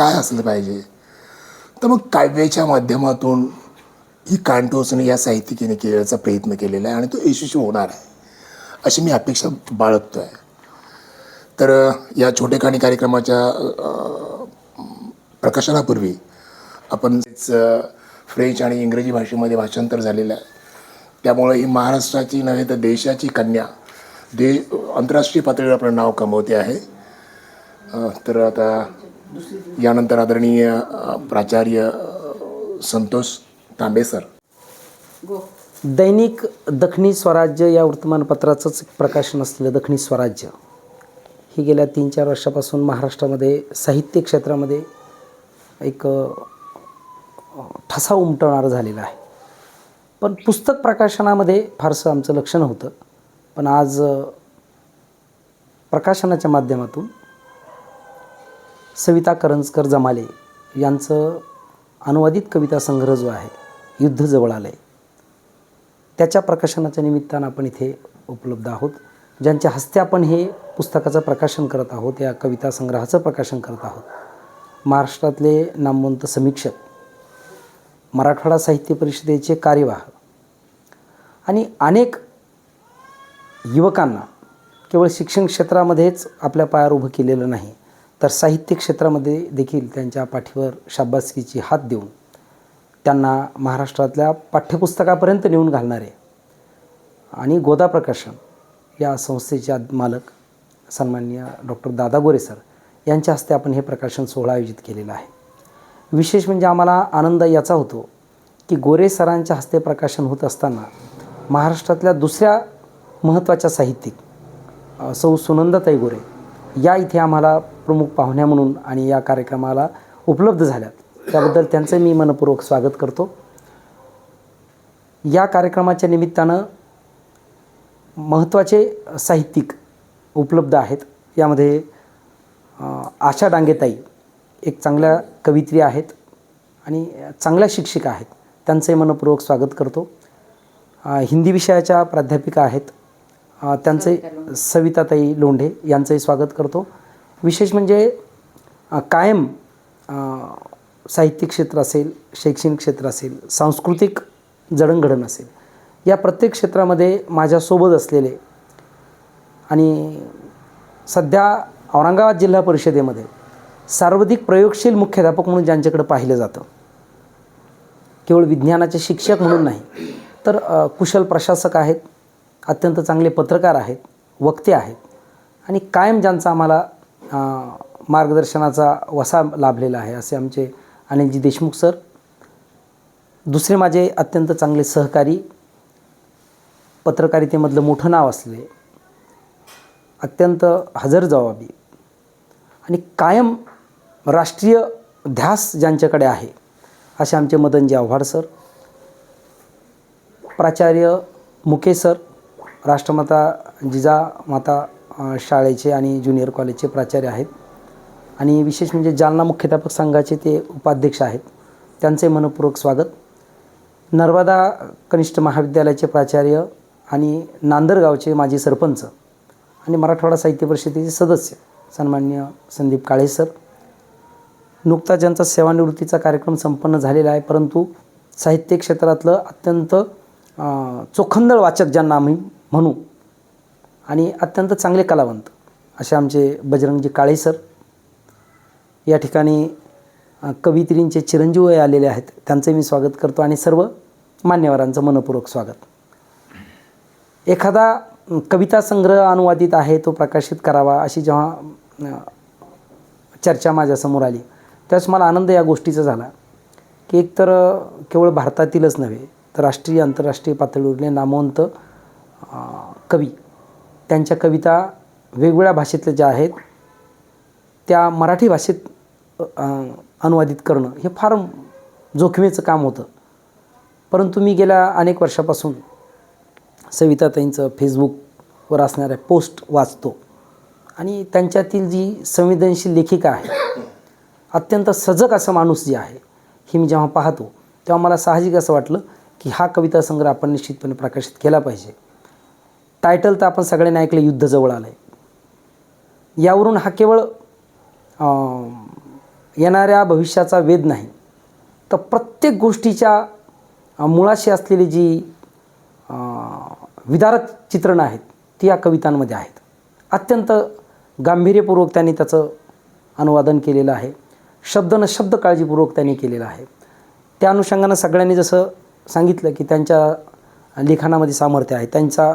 काय असलं पाहिजे? तर मग काव्याच्या माध्यमातून ही कांटोसने या साहित्यिकेने केल्याचा प्रयत्न केलेला आहे आणि तो यशस्वी होणार आहे अशी मी अपेक्षा बाळगतो आहे तर या छोटे छोटेखानी कार्यक्रमाच्या प्रकाशनापूर्वी आपण फ्रेंच आणि इंग्रजी भाषेमध्ये भाषांतर झालेलं आहे. त्यामुळे ही महाराष्ट्राची नव्हे तर देशाची कन्या दे आंतरराष्ट्रीय पातळीवर आपलं नाव कमवते आहे. तर आता यानंतर आदरणीय प्राचार्य संतोष तांबे सर. दैनिक दखनी स्वराज्य या वर्तमानपत्राचंच एक प्रकाशन असलेलं दखनी स्वराज्य. ही गेल्या तीन चार वर्षापासून महाराष्ट्रामध्ये साहित्य क्षेत्रामध्ये एक ठसा उमटवणारं झालेलं आहे. पण पुस्तक प्रकाशनामध्ये फारसं आमचं लक्ष नव्हतं. पण आज प्रकाशनाच्या माध्यमातून सविता करंजकर जमाले यांचं अनुवादित कविता संग्रह जो आहे युद्ध जवळ आलं आहे त्याच्या प्रकाशनाच्या निमित्तानं आपण इथे उपलब्ध आहोत. ज्यांच्या हस्ते आपण हे पुस्तकाचं प्रकाशन करत आहोत या कविता संग्रहाचं प्रकाशन करत आहोत. महाराष्ट्रातले नामवंत समीक्षक मराठवाडा साहित्य परिषदेचे कार्यवाह आणि अनेक युवकांना केवळ शिक्षण क्षेत्रामध्येच आपल्या पायावर उभं केलेलं नाही तर साहित्य क्षेत्रामध्ये देखील त्यांच्या पाठीवर शाबासकीची हात देऊन त्यांना महाराष्ट्रातल्या पाठ्यपुस्तकापर्यंत नेऊन घालणारे आणि गोदा प्रकाशन या संस्थेचे मालक सन्माननीय डॉक्टर दादा गोरे सर यांच्या हस्ते आपण हे प्रकाशन सोहळा आयोजित केलेला आहे. विशेष म्हणजे आम्हाला आनंद याचा होतो की गोरे सरांच्या हस्ते प्रकाशन होत असताना महाराष्ट्रातल्या दुसऱ्या महत्त्वाच्या साहित्यिक सौ सुनंदाताई गोरे या इथे आम्हाला प्रमुख पाहुण्या म्हणून आणि या कार्यक्रमाला उपलब्ध झाल्यात. त्याबद्दल त्यांचं मी मनपूर्वक स्वागत करतो. या कार्यक्रमाच्या निमित्तानं महत्त्वाचे साहित्यिक उपलब्ध आहेत. यामध्ये आशा डांगेताई एक चांगल्या कवित्री आहेत आणि चांगल्या शिक्षिका आहेत. त्यांचंही मनपूर्वक स्वागत करतो. हिंदी विषयाच्या प्राध्यापिका आहेत त्यांचे सविताताई लोंढे यांचंही स्वागत करतो. विशेष म्हणजे कायम साहित्यिक क्षेत्र असेल शैक्षणिक क्षेत्र असेल सांस्कृतिक जडणघडण असेल या प्रत्येक क्षेत्रामध्ये माझ्यासोबत असलेले आणि सध्या औरंगाबाद जिल्हा परिषदेमध्ये सर्वाधिक प्रयोगशील मुख्याध्यापक म्हणून ज्यांच्याकडे पाहिलं जातं केवळ विज्ञानाचे शिक्षक म्हणून नाही तर कुशल प्रशासक आहेत अत्यंत चांगले पत्रकार आहेत वक्ते आहेत आणि कायम ज्यांचा आम्हाला मार्गदर्शनाचा वसा लाभलेला आहे असे आमचे अनिलजी देशमुख सर. दुसरे माझे अत्यंत चांगले सहकारी पत्रकारितेमधलं मोठं नाव असले अत्यंत हजर हजरजबाबी आणि कायम राष्ट्रीय ध्यास ज्यांच्याकडे आहे असे आमचे मदनजी आव्हाड सर. प्राचार्य मुके सर राष्ट्रमाता जिजामाता शाळेचे आणि ज्युनियर कॉलेजचे प्राचार्य आहेत. आणि विशेष म्हणजे जालना मुख्याध्यापक संघाचे ते उपाध्यक्ष आहेत. त्यांचे मनपूर्वक स्वागत. नर्मदा कनिष्ठ महाविद्यालयाचे प्राचार्य आणि नांदरगावचे माजी सरपंच आणि मराठवाडा साहित्य परिषदेचे सदस्य सन्मान्य संदीप काळे सर. नुकताच ज्यांचा सेवानिवृत्तीचा कार्यक्रम संपन्न झालेला आहे परंतु साहित्य क्षेत्रातलं अत्यंत चोखंदळ वाचक ज्यांना आम्ही म्हणू. आणि अत्यंत चांगले कलावंत असे आमचे बजरंगजी काळे सर. या ठिकाणी कवित्रींचे चिरंजीव आलेले आहेत. त्यांचे मी स्वागत करतो आणि सर्व मान्यवरांचं मनपूर्वक स्वागत. एखादा कविता संग्रह अनुवादित आहे तो प्रकाशित करावा अशी जेव्हा चर्चा माझ्यासमोर आली त्यावेळेस मला आनंद या गोष्टीचा झाला की एकतर केवळ भारतातीलच नव्हे तर राष्ट्रीय आंतरराष्ट्रीय पातळीवरले नामवंत कवी. त्यांच्या कविता वेगवेगळ्या भाषेतल्या ज्या आहेत त्या मराठी भाषेत अनुवादित करणं हे फार जोखमीचं काम होतं. परंतु मी गेल्या अनेक वर्षापासून सविताताईंचं फेसबुकवर असणाऱ्या पोस्ट वाचतो. आणि त्यांच्यातील जी संवेदनशील लेखिका आहे अत्यंत सजग असं माणूस जे आहे हे मी जेव्हा पाहतो तेव्हा मला साहजिक असं वाटलं की हा कविता संग्रह आपण निश्चितपणे प्रकाशित केला पाहिजे. टायटल तर आपण सगळ्यांनी ऐकलं युद्ध जवळ आलं आहे यावरून हा केवळ येणाऱ्या भविष्याचा वेध नाही. तर प्रत्येक गोष्टीच्या मुळाशी असलेली जी विदारक चित्रणं आहेत ती या कवितांमध्ये आहेत. अत्यंत गांभीर्यपूर्वक त्यांनी त्याचं अनुवादन केलेलं आहे. शब्द न शब्द काळजीपूर्वक त्यांनी केलेलं आहे. त्या अनुषंगानं सगळ्यांनी जसं सांगितलं की त्यांच्या लिखाणामध्ये सामर्थ्य आहे त्यांचा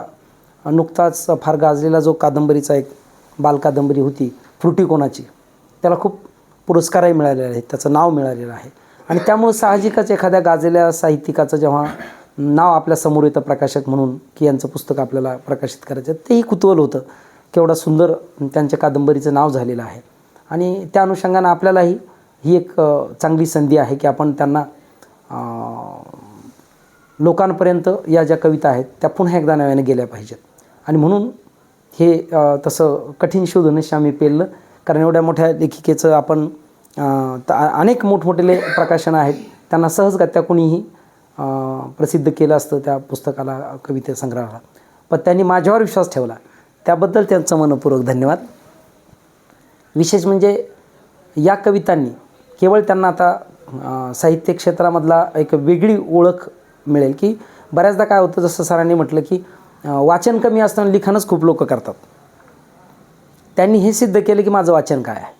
नुकताच फार गाजलेला जो कादंबरीचा एक बालकादंबरी होती फ्रुटिकोनाची त्याला खूप पुरस्कारही मिळालेले आहेत त्याचं नाव मिळालेलं आहे. आणि त्यामुळं साहजिकच एखाद्या गाजलेल्या साहित्यिकाचं जेव्हा नाव आपल्यासमोर येतं प्रकाशक म्हणून की यांचं पुस्तक आपल्याला प्रकाशित करायचं तेही कुतूहल होतं. केवढा सुंदर त्यांच्या कादंबरीचं नाव झालेलं आहे. आणि त्या अनुषंगानं आपल्यालाही ही एक चांगली संधी आहे की आपण त्यांना लोकांपर्यंत या ज्या कविता आहेत त्या पुन्हा एकदा नव्याने गेल्या पाहिजेत. आणि म्हणून हे तसं कठीण शोधनशी आम्ही पेललं. कारण एवढ्या मोठ्या लेखिकेचं आपण अनेक मोठमोठे प्रकाशनं आहेत. त्यांना सहजगत्या कोणीही प्रसिद्ध केलं असतं त्या पुस्तकाला कविते संग्रहाला. पण त्यांनी माझ्यावर विश्वास ठेवला. त्याबद्दल त्यांचं मनपूर्वक धन्यवाद. विशेष म्हणजे या कवितांनी केवळ त्यांना आता साहित्य क्षेत्रामधला एक वेगळी ओळख मिळेल की बऱ्याचदा काय होतं जसं सरांनी म्हटलं की वाचन कमी असताना लिखाणच खूप लोक करतात. त्यांनी हे सिद्ध केलं की माझं वाचन काय आहे?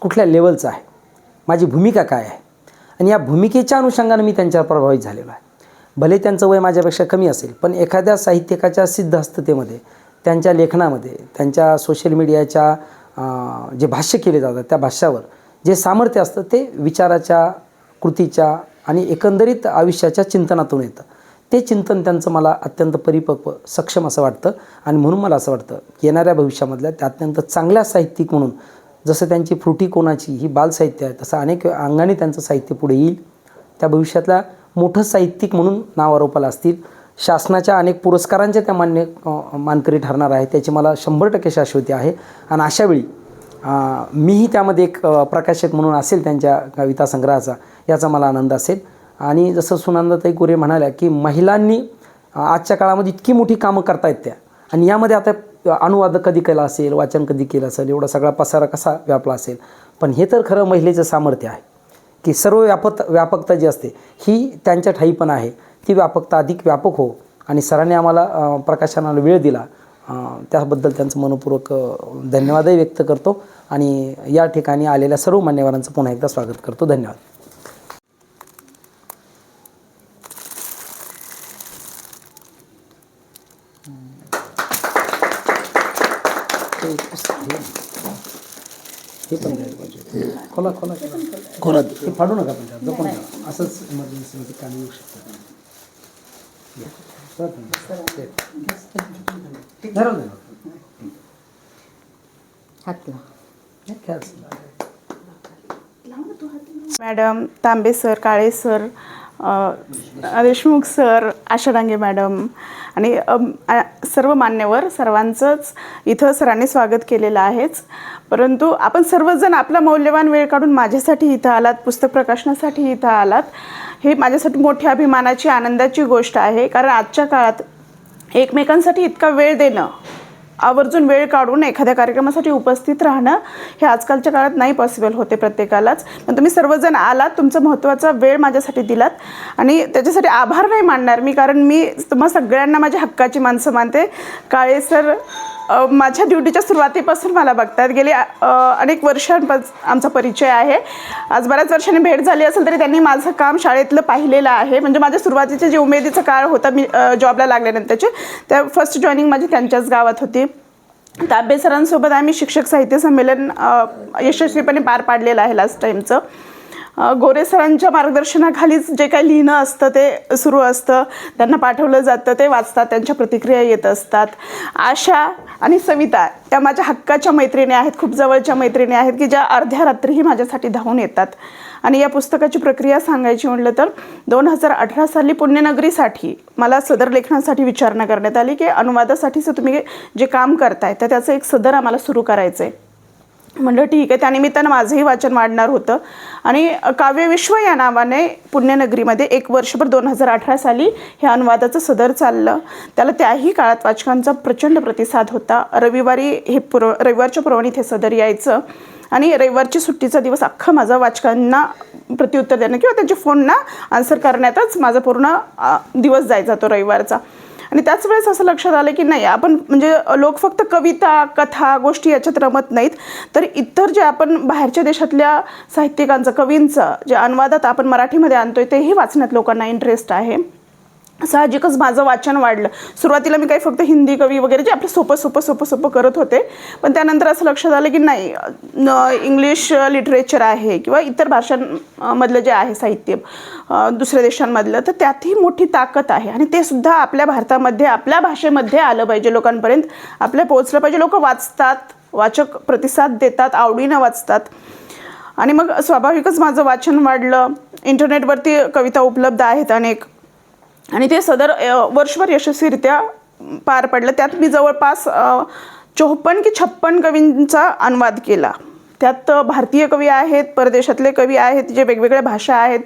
कुठल्या लेवलचं आहे? माझी भूमिका काय आहे? आणि या भूमिकेच्या अनुषंगाने मी त्यांच्यावर प्रभावित झालेलो आहे. भले त्यांचं वय माझ्यापेक्षा कमी असेल पण एखाद्या साहित्यिकाच्या सिद्धहस्ततेमध्ये त्यांच्या लेखनामध्ये त्यांच्या सोशल मीडियाच्या जे भाष्य केले जातात त्या भाष्यावर जे सामर्थ्य असतं ते विचाराच्या कृतीच्या आणि एकंदरीत आयुष्याच्या चिंतनातून येतं. ते चिंतन त्यांचं मला अत्यंत परिपक्व सक्षम असं वाटतं. आणि म्हणून मला असं वाटतं की येणाऱ्या भविष्यामधल्या त्या अत्यंत चांगल्या साहित्यिक म्हणून जसं त्यांची फ्रुटी कोणाची ही बालसाहित्य आहे तसं अनेक अंगाने त्यांचं साहित्य पुढे येईल. त्या भविष्यातल्या मोठं साहित्यिक म्हणून नावारोपाला असतील. शासनाच्या अनेक पुरस्कारांच्या त्या मान्य मानकरी ठरणार आहे त्याची मला शंभर टक्के शाश्वती आहे. आणि अशावेळी मीही त्यामध्ये एक प्रकाशक म्हणून असेल त्यांच्या कविता संग्रहाचा याचा मला आनंद असेल. आणि जसं सुनंदाताई गोरे म्हणाल्या की महिलांनी आजच्या काळामध्ये इतकी मोठी कामं करतायत त्या. आणि यामध्ये आता अनुवाद कधी केला असेल वाचन कधी केलं असेल एवढा सगळा पसारा कसा व्यापला असेल? पण हे तर खरं महिलेचं सामर्थ्य आहे. की सर्व व्यापक व्यापकता जी असते ही त्यांच्या ठाई पण आहे. ती व्यापकता अधिक व्यापक हो. आणि सरांनी आम्हाला प्रकाशनाला वेळ दिला. त्याबद्दल त्यांचं मनपूर्वक धन्यवादही व्यक्त करतो. आणि या ठिकाणी आलेल्या सर्व मान्यवरांचं पुन्हा एकदा स्वागत करतो. धन्यवाद. हे पण द्यायला पाहिजे. खोला खोला. खोला. ते फाडू नका पण जपून ठेवा असंच इमर्जन्सीमध्ये काढू येऊ शकतं. हातला. Madam Tambe sir Kale sir Deshmukh sir Asha Dange madam आणि सर्व मान्यवर सर्वांचंच इथं सरांनी स्वागत केलेलं आहेच. परंतु आपण सर्वजण आपला मौल्यवान वेळ काढून माझ्यासाठी इथं आलात पुस्तक प्रकाशनासाठी इथं आलात हे माझ्यासाठी मोठ्या अभिमानाची आनंदाची गोष्ट आहे. कारण आजच्या काळात एकमेकांसाठी इतका वेळ देणं आवर्जून वेळ काढून एखाद्या कार्यक्रमासाठी उपस्थित राहणं हे आजकालच्या काळात नाही पॉसिबल होते प्रत्येकालाच. पण तुम्ही सर्वजण आलात तुमचा महत्त्वाचा वेळ माझ्यासाठी दिलात आणि त्याच्यासाठी आभार नाही मानणार मी कारण मी तुम्हा सगळ्यांना माझ्या हक्काची माणसं मानते. काळे सर माझ्या ड्युटीच्या सुरुवातीपासून मला बघतात. गेले अनेक वर्षांपास आमचा परिचय आहे. आज बऱ्याच वर्षांनी भेट झाली असेल तरी त्यांनी माझं काम शाळेतलं पाहिलेलं आहे. म्हणजे माझ्या सुरुवातीचे जे उमेदीचा काळ होता मी जॉबला लागल्यानंतरचे त्या फर्स्ट जॉईनिंग माझी त्यांच्याच गावात होती. ताबे सरांसोबत आम्ही शिक्षक साहित्य संमेलन यशस्वीपणे पार पाडलेलं आहे लास्ट टाईमचं गोरे सरांच्या मार्गदर्शनाखालीच जे काही लिहिणं असतं ते सुरू असतं. त्यांना पाठवलं जातं ते वाचतात त्यांच्या प्रतिक्रिया येत असतात. आशा आणि सविता त्या माझ्या हक्काच्या मैत्रिणी आहेत खूप जवळच्या मैत्रिणी आहेत की ज्या अर्ध्या रात्रीही माझ्यासाठी धावून येतात. आणि या पुस्तकाची प्रक्रिया सांगायची म्हटलं तर दोन हजार अठरा साली पुण्यनगरीसाठी मला सदर लेखनासाठी विचारणा करण्यात आली की अनुवादासाठीचं तुम्ही जे काम करताय तर त्याचं एक सदर आम्हाला सुरू करायचं आहे म्हणलं ठीक आहे. त्यानिमित्तानं माझंही वाचन वाढणार होतं. आणि काव्यविश्व या नावाने पुण्यनगरीमध्ये एक वर्षभर दोन हजार अठरा साली हे अनुवादाचं सदर चाललं. त्याला त्याही काळात वाचकांचा प्रचंड प्रतिसाद होता. रविवारी हे पुरव रविवारच्या पुरवणीत हे सदर यायचं. आणि रविवारची सुट्टीचा दिवस अख्खा माझा वाचकांना प्रत्युत्तर देणं किंवा त्यांच्या फोनना आन्सर करण्यातच माझा पूर्ण दिवस जायचा तो रविवारचा. आणि त्याच वेळेस असं लक्षात आलं की नाही आपण म्हणजे लोक फक्त कविता कथा गोष्टी याच्यात रमत नाहीत. तर इतर जे आपण बाहेरच्या देशातल्या साहित्यिकांचं कवींचं जे अनुवादात आपण मराठीमध्ये आणतोय तेही वाचण्यात लोकांना इंटरेस्ट आहे. साहजिकच माझं वाचन वाढलं. सुरुवातीला मी काही फक्त हिंदी कवी वगैरे जे आपलं सोपं सोपं सोपं सोपं करत होते. पण त्यानंतर असं लक्षात आलं की नाही न इंग्लिश लिटरेचर आहे किंवा इतर भाषांमधलं जे आहे साहित्य दुसऱ्या देशांमधलं तर त्यातही मोठी ताकद आहे. आणि ते सुद्धा आपल्या भारतामध्ये आपल्या भाषेमध्ये आलं पाहिजे लोकांपर्यंत. आपल्या पोहोचलं पाहिजे. लोक वाचतात वाचक प्रतिसाद देतात आवडीनं वाचतात. आणि मग स्वाभाविकच माझं वाचन वाढलं. इंटरनेटवरती कविता उपलब्ध आहेत अनेक. आणि ते सदर वर्षभर यशस्वीरित्या पार पडलं. त्यात मी जवळपास चोपन्न की छप्पन कवींचा अनुवाद केला. त्यात भारतीय कवी आहेत परदेशातले कवी आहेत जे वेगवेगळ्या भाषा आहेत.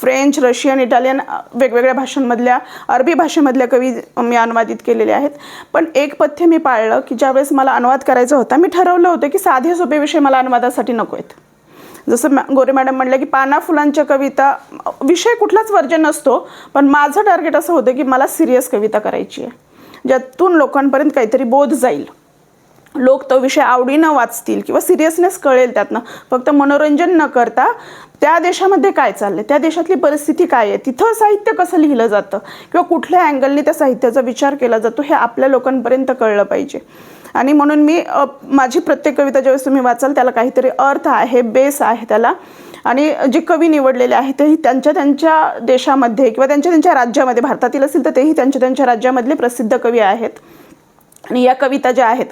फ्रेंच रशियन इटालियन वेगवेगळ्या भाषांमधल्या अरबी भाषेमधल्या कवी मी अनुवादित केलेले आहेत. पण एक पथ्य मी पाळलं की ज्यावेळेस मला अनुवाद करायचा होता मी ठरवलं होतं की साधे सोपे विषय मला अनुवादासाठी नको आहेत. जसं मॅ गोरे मॅडम म्हणलं की पाना फुलांच्या कविता विषय कुठलाच वर्जन नसतो पण माझं टार्गेट असं होतं की मला सिरियस कविता करायची आहे. ज्यातून लोकांपर्यंत काहीतरी बोध जाईल. लोक तो विषय आवडीनं वाचतील किंवा सिरियसनेस कळेल त्यातनं. फक्त मनोरंजन न करता त्या देशामध्ये काय चाललं त्या देशातली परिस्थिती काय आहे? तिथं साहित्य कसं लिहिलं जातं? किंवा कुठल्या अँगलने त्या साहित्याचा विचार केला जातो हे आपल्या लोकांपर्यंत कळलं पाहिजे. आणि म्हणून मी माझी प्रत्येक कविता ज्यावेळेस तुम्ही वाचाल त्याला काहीतरी अर्थ आहे बेस आहे त्याला. आणि जे कवी निवडलेले आहेत तेही त्यांच्या त्यांच्या देशामध्ये किंवा त्यांच्या त्यांच्या राज्यामध्ये भारतातील असेल तर तेही त्यांच्या त्यांच्या राज्यामधले प्रसिद्ध कवी आहेत. आणि या कविता ज्या आहेत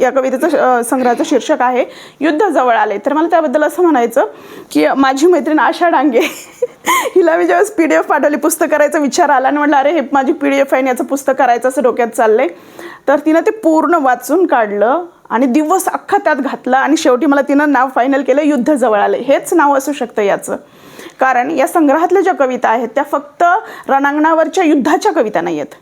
या कवितेचं संग्रहाचं शीर्षक आहे युद्ध जवळ आले. तर मला त्याबद्दल असं म्हणायचं की माझी मैत्रीण आशा डांगे हिला मी ज्यावेळेस पी डी एफ पाठवली पुस्तक करायचा विचार आला आणि म्हटलं अरे हे माझी पी डी एफ आहे आणि याचं पुस्तक करायचं असं डोक्यात चाललं आहे तर तिनं ते पूर्ण वाचून काढलं आणि दिवस अख्खा त्यात घातला आणि शेवटी मला तिनं नाव फायनल केलं युद्ध जवळ आले. हेच नाव असू शकतं याचं. कारण या संग्रहातल्या ज्या कविता आहेत त्या फक्त रणांगणावरच्या युद्धाच्या कविता नाही आहेत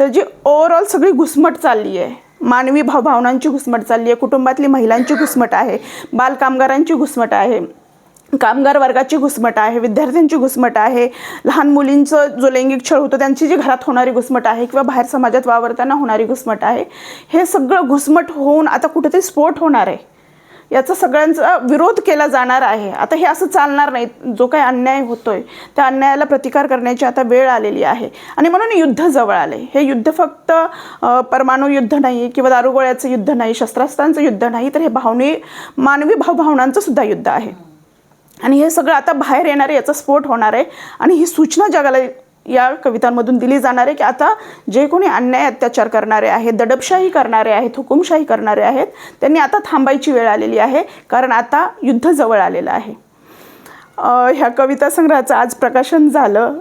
तर जी ओव्हरऑल सगळी घुसमट चालली आहे मानवी भावभावनांची घुसमट चालली आहे कुटुंबातली महिलांची घुसमट आहे बालकामगारांची घुसमट आहे कामगार वर्गाची घुसमट आहे विद्यार्थ्यांची घुसमट आहे लहान मुलींचं जो लैंगिक छळ होतो त्यांची जी घरात होणारी घुसमट आहे किंवा बाहेर समाजात वावरताना होणारी घुसमट आहे हे सगळं घुसमट होऊन आता कुठेतरी स्फोट होणार आहे. याचा सगळ्यांचा विरोध केला जाणार आहे. आता हे असं चालणार नाही. जो काही अन्याय होतोय त्या अन्यायाला प्रतिकार करण्याची आता वेळ आलेली आहे. आणि म्हणून युद्ध जवळ आले हे युद्ध फक्त परमाणू युद्ध नाही किंवा दारुगोळ्याचं युद्ध नाही शस्त्रास्त्रांचं युद्ध नाही तर हे भावनी मानवी भावभावनांचं सुद्धा युद्ध आहे. आणि हे सगळं आता बाहेर येणार आहे याचा स्फोट होणार आहे. आणि ही सूचना जगाला या कवितांमधून दिली जाणार आहे की आता जे कोणी अन्याय अत्याचार करणारे आहेत दडपशाही करणारे आहेत हुकुमशाही करणारे आहेत त्यांनी आता थांबायची वेळ आलेली आहे कारण आता युद्ध जवळ आलेलं आहे. ह्या कविता संग्रहाचं आज प्रकाशन झालं.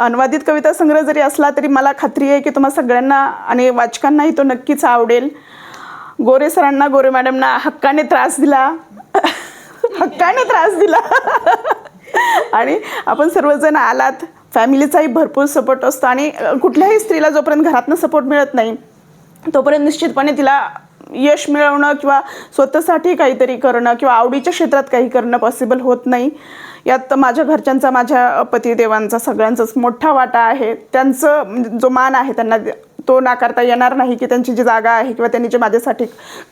अनुवादित कविता संग्रह जरी असला तरी मला खात्री आहे की तुम्हा सगळ्यांना आणि वाचकांनाही तो नक्कीच आवडेल. गोरे सरांना गोरे मॅडमना हक्काने त्रास दिला. हक्काने त्रास दिला. आणि आपण सर्वजण आलात. फॅमिलीचाही भरपूर सपोर्ट असतो आणि कुठल्याही स्त्रीला जोपर्यंत घरातनं सपोर्ट मिळत नाही तोपर्यंत निश्चितपणे तिला यश मिळवणं किंवा स्वतःसाठी काहीतरी करणं किंवा आवडीच्या क्षेत्रात काही करणं पॉसिबल होत नाही. यात माझ्या घरच्यांचा माझ्या पतिदेवांचा सगळ्यांचाच मोठा वाटा आहे. त्यांचं म्हणजे जो मान आहे त्यांना तो नाकारता येणार नाही की त्यांची जी जागा आहे किंवा त्यांनी जे माझ्यासाठी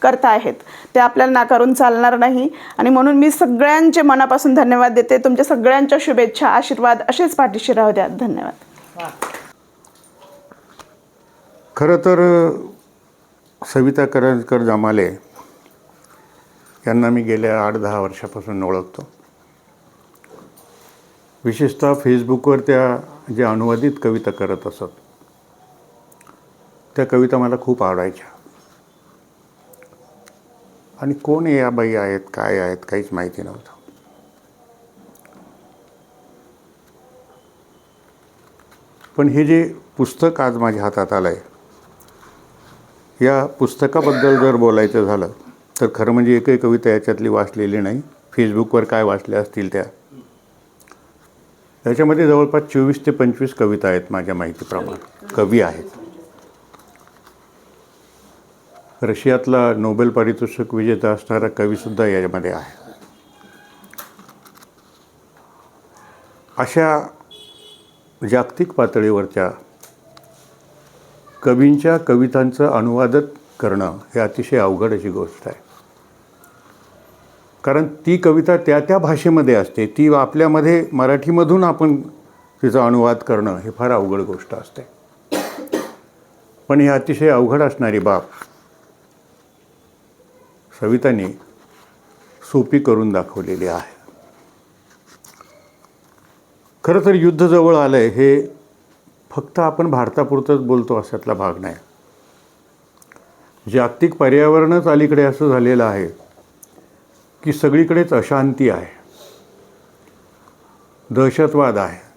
करता आहेत ते आपल्याला नाकारून चालणार नाही. आणि म्हणून मी सगळ्यांचे मनापासून धन्यवाद देते. तुमच्या सगळ्यांच्या शुभेच्छा आशीर्वाद असेच पाठीशी राहू द्या. धन्यवाद. खरं तर सविता करंजकर जमाले यांना मी गेल्या आठ दहा वर्षापासून ओळखतो. विशेषतः फेसबुकवर त्या जे अनुवादित कविता करत असत त्या कविता मला खूप आवडायच्या. आणि कोण या बाई आहेत काय आहेत काहीच माहिती नव्हतं. पण हे जे पुस्तक आज माझ्या हातात आलं आहे या पुस्तकाबद्दल जर बोलायचं झालं तर खरं म्हणजे एकही कविता याच्यातली वाचलेली नाही. फेसबुकवर काय वाचल्या असतील त्या? त्याच्यामध्ये जवळपास चोवीस ते पंचवीस कविता आहेत माझ्या माहितीप्रमाणे. कवी आहेत. रशियातला नोबेल पारितोषिक विजेता असणारा कवीसुद्धा याच्यामध्ये आहे. अशा जागतिक पातळीवरच्या कवींच्या कवितांचं अनुवादत करणं हे अतिशय अवघड अशी गोष्ट आहे. कारण ती कविता त्या त्या भाषेमध्ये असते ती आपल्यामध्ये मराठीमधून आपण तिचा अनुवाद करणं हे फार अवघड गोष्ट असते. पण ही अतिशय अवघड असणारी बाब सवितांनी सोपी करून दाखवलेली आहे. खरं तर युद्ध जवळ आलं आहे हे फक्त आपण भारतापुरतंच बोलतो अशातला भाग नाही. जागतिक पर्यावरणच अलीकडे असं झालेलं आहे की सगळीकडेच अशांती आहे. दहशतवाद आहे.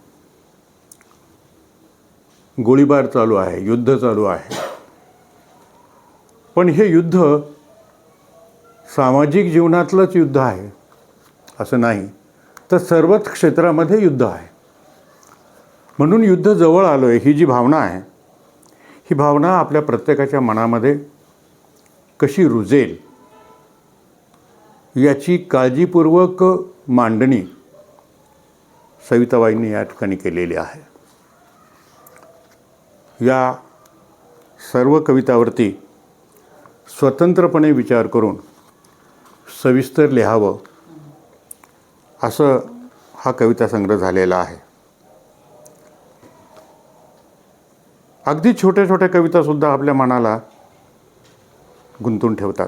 गोळीबार चालू आहे युद्ध चालू आहे. पण हे युद्ध सामाजिक जीवनातलंच युद्ध आहे असं नाही. तर सर्वच क्षेत्रामध्ये युद्ध आहे. म्हणून युद्ध जवळ आलो आहे ही जी भावना आहे ही भावना आपल्या प्रत्येकाच्या मनामध्ये कशी रुजेल याची काळजीपूर्वक मांडणी सविताबाईंनी या ठिकाणी केलेली आहे. या सर्व कवितावरती स्वतंत्रपणे विचार करून सविस्तर लिहावं. असं हा कविता संग्रह झालेला आहे. अगदी छोट्या छोट्या कवितासुद्धा आपल्या मनाला गुंतून ठेवतात.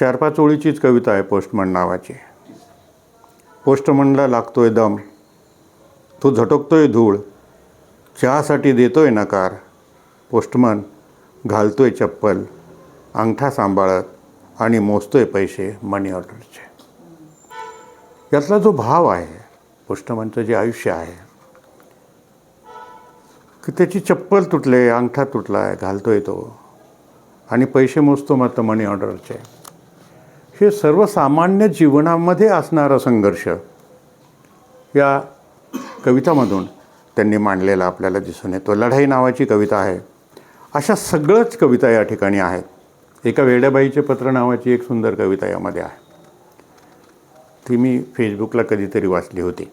चार पाच ओळीचीच कविता आहे पोस्टमन नावाची. पोस्टमनला लागतोय दम. तो झटकतोय धूळ. चहासाठी देतोय नकार. पोस्टमन घालतोय चप्पल. अंगठा सांभाळत. आणि मोजतोय पैसे मनी ऑर्डरचे यातला जो भाव आहे पोस्टमनचं जे आयुष्य आहे की त्याची चप्पल तुटले अंगठा तुटला आहे घालतोय तो आणि पैसे मोजतो मात्र मनी ऑर्डरचे हे सर्वसामान्य जीवनामध्ये असणारा संघर्ष या कवितामधून त्यांनी मांडलेला आपल्याला दिसून येतो. लढाई नावाची कविता आहे. अशा सगळंच कविता या ठिकाणी आहेत. एका वेड्याबाईचे पत्र नावाची एक सुंदर कविता यामध्ये आहे. ती मी फेसबुकला कधीतरी वाचली होती.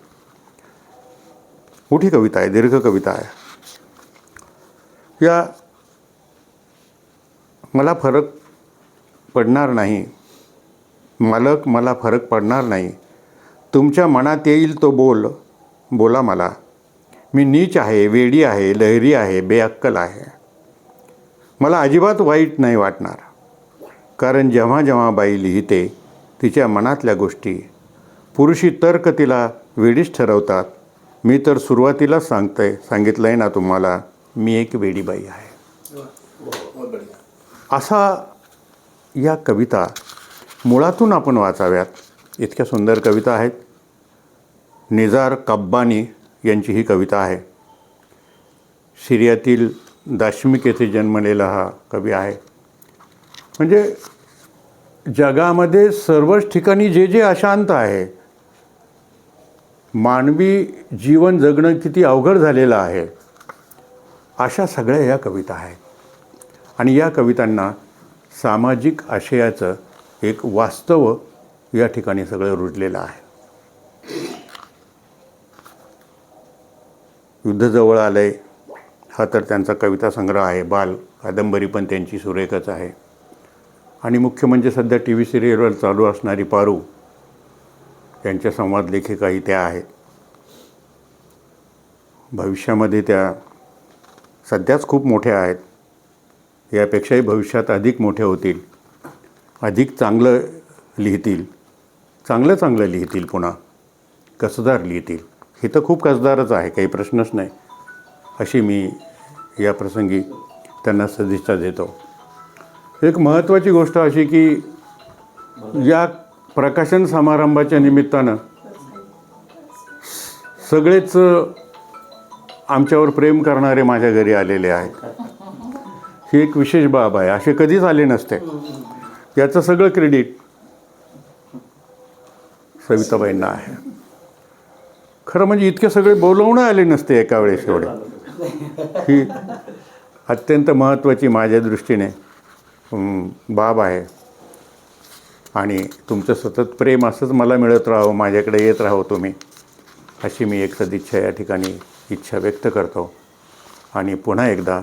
मोठी कविता आहे दीर्घ कविता आहे. या मला फरक पडणार नाही. मालक मला फरक पडणार नाही. तुमच्या मनात येईल तो बोल बोला मला. मी नीच आहे वेडी आहे लहरी आहे बेअक्कल आहे. मला अजिबात वाईट नाही वाटणार. कारण जेव्हा जेव्हा बाई लिहिते तिच्या मनातल्या गोष्टी. पुरुषी तर्क तिला वेडीच ठरवतात. मी तर सुरुवातीलाच सांगते सांगितलं आहे ना तुम्हाला मी एक वेडी बाई आहे. असा या कविता मुळातून आपण वाचाव्यात. इतक्या सुंदर कविता आहेत. निजार कब्बानी यांची ही कविता आहे. सिरियातील दाश्मिक येथे जन्मलेला हा कवी आहे. म्हणजे जगामध्ये सर्वच ठिकाणी जे जे अशांत आहे मानवी जीवन जगणं किती अवघड झालेलं आहे अशा सगळ्या या कविता आहेत. आणि या कवितांना सामाजिक आशयाचं एक वास्तव या ठिकाणी सगळं रुजलेलं आहे. युद्ध जवळ आलं आहे हा तर त्यांचा कविता संग्रह आहे बाल कादंबरी पण त्यांची सुरेखच आहे. आणि मुख्य म्हणजे सध्या टी व्ही सिरियलवर चालू असणारी पारू यांच्या संवाद लेखिकाही त्या आहेत. भविष्यामध्ये त्या सध्याच खूप मोठ्या आहेत. यापेक्षाही भविष्यात अधिक मोठ्या होतील. अधिक चांगलं लिहितील. चांगलं चांगलं लिहितील पुन्हा. कसदार लिहितील. हे तर खूप कसदारच आहे काही प्रश्नच नाही. अशी मी या प्रसंगी त्यांना सदिच्छा देतो. एक महत्त्वाची गोष्ट अशी की या प्रकाशन समारंभाच्या निमित्तानं सगळेच आमच्यावर प्रेम करणारे माझ्या घरी आलेले आहेत. ही एक विशेष बाब आहे. असे कधीच आले नसते. याचं सगळं क्रेडिट सविताबाईंना आहे. खरं म्हणजे इतके सगळे बोलवणं आले नसते एका वेळेस एवढे. ही अत्यंत महत्त्वाची माझ्या दृष्टीने बाब आहे. आणि तुमचं सतत प्रेम असंच मला मिळत राहावं माझ्याकडे येत राहावं तुम्ही अशी मी एक सदिच्छा या ठिकाणी इच्छा व्यक्त करतो. आणि पुन्हा एकदा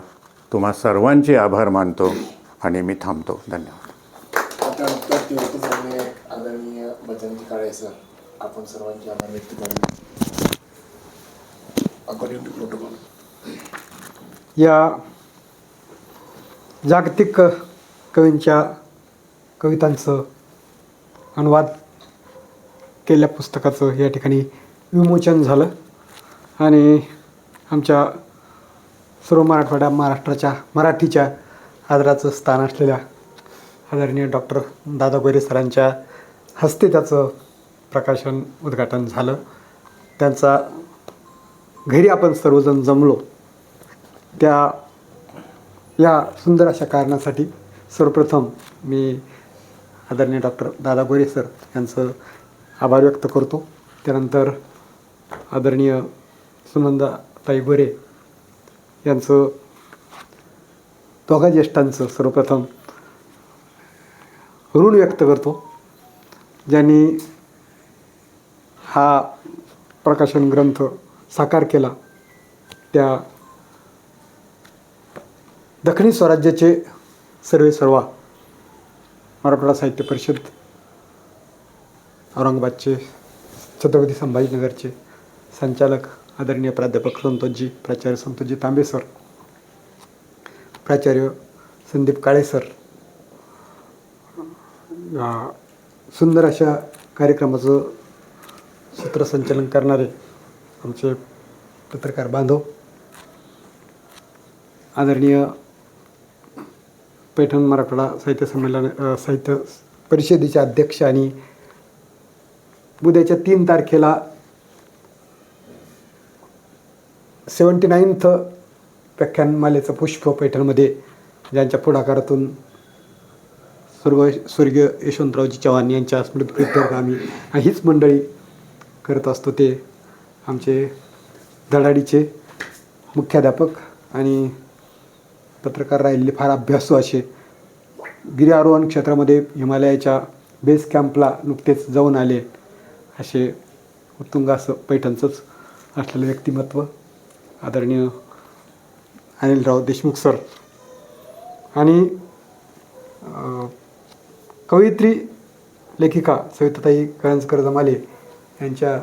तुम्हा सर्वांचे आभार मानतो आणि मी थांबतो. धन्यवाद. आता नुकताच तीर्थ झाले आदरणीय भजनजी काळे सर आपण सर्वांचे आभार व्यक्त करू. According to protocol. या जागतिक कवींच्या कवितांचं अनुवाद केलेल्या पुस्तकाचं या ठिकाणी विमोचन झालं. आणि आमच्या सर्व मराठवाड्या महाराष्ट्राच्या मराठीच्या आदराचं स्थान असलेल्या आदरणीय डॉक्टर दादा गोरे सरांच्या हस्ते त्याचं प्रकाशन उद्घाटन झालं. त्यांचा घरी आपण सर्वजण जमलो त्या या सुंदर अशा कारणासाठी सर्वप्रथम मी आदरणीय डॉक्टर दादा गोरे सर यांचं आभार व्यक्त करतो. त्यानंतर आदरणीय सुनंदा ताई गोरे यांचं दोघा ज्येष्ठांचं सर्वप्रथम ऋण व्यक्त करतो ज्यांनी हा प्रकाशन ग्रंथ साकार केला. त्या दक्षिणी स्वराज्याचे सर्वे सर्वा. मराठवाडा साहित्य परिषद औरंगाबादचे छत्रपती संभाजीनगरचे संचालक आदरणीय प्राध्यापक संतोषजी प्राचार्य संतोषजी तांबे सर प्राचार्य संदीप काळे सर. सुंदर अशा कार्यक्रमाचं सूत्रसंचालन करणारे आमचे पत्रकार बांधव आदरणीय पैठण मराठवाडा साहित्य संमेलन साहित्य परिषदेचे अध्यक्ष आणि उद्याच्या तीन तारखेला सेवन्टी नाईन्थ व्याख्यानमालेचं पुष्प पैठणमध्ये ज्यांच्या पुढाकारातून स्वर्ग स्वर्गीय यशवंतरावजी चव्हाण यांच्या स्मृतीप्रित्यर्थ आम्ही हीच मंडळी करत असतो ते आमचे धडाडीचे मुख्याध्यापक आणि पत्रकार राहिलेले फार अभ्यासू असे. गिर्यारोहण क्षेत्रामध्ये हिमालयाच्या बेस कॅम्पला नुकतेच जाऊन आले. असे उत्तुंग असं पैठणचंच असलेलं व्यक्तिमत्व आदरणीय अनिलराव देशमुख सर. आणि कवयित्री लेखिका सविताताई कळंजकर जमाले यांच्या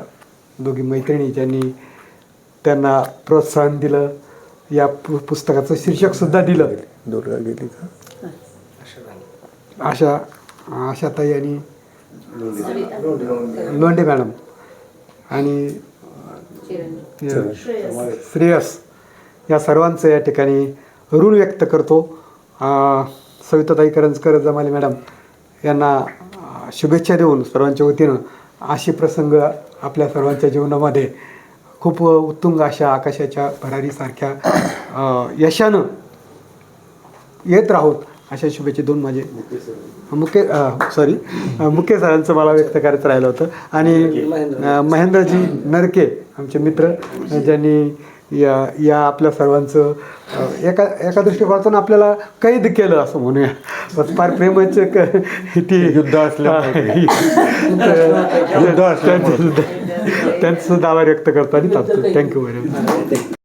दोघी मैत्रिणी ज्यांनी त्यांना प्रोत्साहन दिलं. या पु पुस्तकाचं शीर्षकसुद्धा दिलं. दुर्गा गेली का? आशा आशाताई आणि लोंढे मॅडम. आणि श्रेयस. या सर्वांचं या ठिकाणी ऋण व्यक्त करतो. सविताताई करंजकर जमाले मॅडम. यांना शुभेच्छा देऊन सर्वांच्या वतीनं असे प्रसंग आपल्या सर्वांच्या जीवनामध्ये खूप उत्तुंग अशा आकाशाच्या भरारीसारख्या यशानं येत राहोत अशा शुभेच्छा दोन माझे मुख्य सॉरी. मुख्य सरांचं मला व्यक्त करायचं राहिलं होतं. आणि महेंद्रजी. नरके आमचे मित्र ज्यांनी या या आपल्या सर्वांचं एका एका दृष्टिकोनातून आपल्याला कैद केलं असं म्हणूया. बस फार प्रेमच ती युद्ध असल्यामुळे. युद्ध असल्यामुळे. त्यांचं आभार व्यक्त करतो आणि थांबतो थँक्यू व्हेरी मच